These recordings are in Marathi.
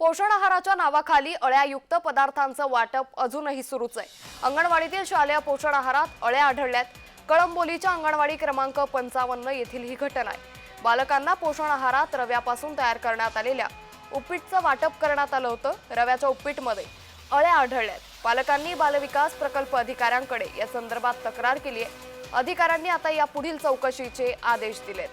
पोषण आहाराच्या नावाखाली अळ्यायुक्त पदार्थांचं वाटप अजूनही सुरूच आहे. अंगणवाडीतील शालेय पोषण आहारात अळ्या आढळल्यात. कळंबोलीच्या अंगणवाडी क्रमांक पंचावन्न येथील ही घटना आहे. बालकांना पोषण आहारात रव्यापासून तयार करण्यात आलेल्या उपीटचं वाटप करण्यात आलं होतं रव्याच्या उपीटमध्ये. अळ्या आढळल्यात. पालकांनी बालविकास प्रकल्प अधिकाऱ्यांकडे या संदर्भात तक्रार केली आहे. अधिकाऱ्यांनी आता या पुढील चौकशीचे आदेश दिलेत.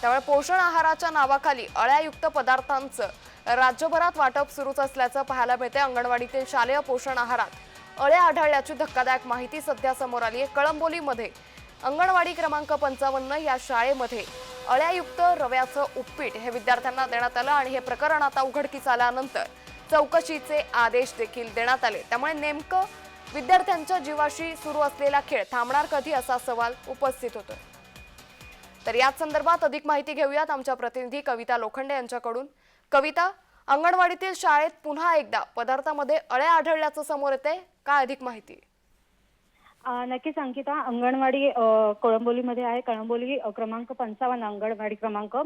त्यामुळे पोषण आहाराच्या नावाखाली अळ्यायुक्त पदार्थांचं राज्यभरात वाटप सुरूच असल्याचं पाहायला मिळते अंगणवाडीतील शालेय पोषण आहारात अळ्या आढळल्याची धक्कादायक माहिती सध्या समोर आली आहे कळंबोलीमध्ये अंगणवाडी क्रमांक पंचावन्न या शाळेमध्ये अळ्यायुक्त रव्याचं उपपीट हे विद्यार्थ्यांना देण्यात आलं आणि हे प्रकरण आता उघडकीस आल्यानंतर चौकशीचे आदेश देखील देण्यात आले. त्यामुळे नेमकं विद्यार्थ्यांच्या जीवाशी सुरू असलेला खेळ थांबणार कधी असा सवाल उपस्थित होतोय. तर याच संदर्भात अधिक माहिती घेऊयात आमच्या प्रतिनिधी कविता लोखंडे यांच्याकडून. कविता अंगणवाडीतील शाळेत पुन्हा एकदा पदार्थामध्ये अळ्या आढळल्याचं समोर येते काय अधिक माहिती? नक्कीच अंकिता अंगणवाडी अ, कळंबोलीमध्ये आहे. कळंबोली अ, क्रमांक पंचावन्न अंगणवाडी क्रमांक.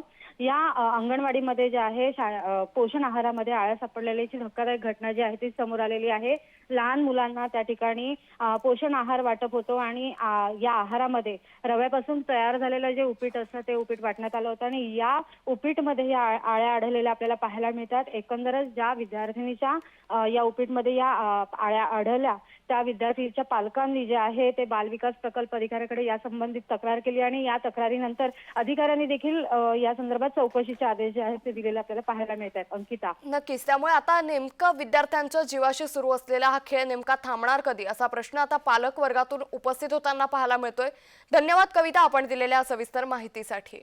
या अ, अंगणवाडीमध्ये जे आहे शाळा अ, पोषण आहारामध्ये आळ्या सापडलेल्याची धक्कादायक घटना जी आहे ती समोर आलेली आहे. लहान मुलांना त्या ठिकाणी अ, पोषण आहार वाटप होतो आणि या आहारामध्ये रव्यापासून तयार झालेलं जे उपीट असतं ते उपीट वाटण्यात आलं होतं. आणि या उपीटमध्ये या आ- आळ्या आढळलेल्या आपल्याला पाहायला मिळतात. एकंदरच ज्या विद्यार्थिनीच्या अ, या उपीटमध्ये या अ, आळ्या आढळल्या त्या विद्यार्थीच्या पालकांनी जे आहे ते बालविकास प्रकल्प अधिकाऱ्याकडे या संबंधित तक्रार केली आणि या तक्रारीनंतर अधिकाऱ्यांनी देखील या संदर्भात चौकशीचे आदेश जे आहेत ते दिलेले आपल्याला पाहायला मिळत आहेत. अंकिता. नक्कीच. त्यामुळे आता नेमकं विद्यार्थ्यांच्या जीवाशी सुरू असलेला हा खेळ नेमका थांबणार कधी? असा प्रश्न आता पालक वर्गातून उपस्थित होताना पाहायला मिळतोय. धन्यवाद कविता आपण दिलेल्या सविस्तर माहितीसाठी.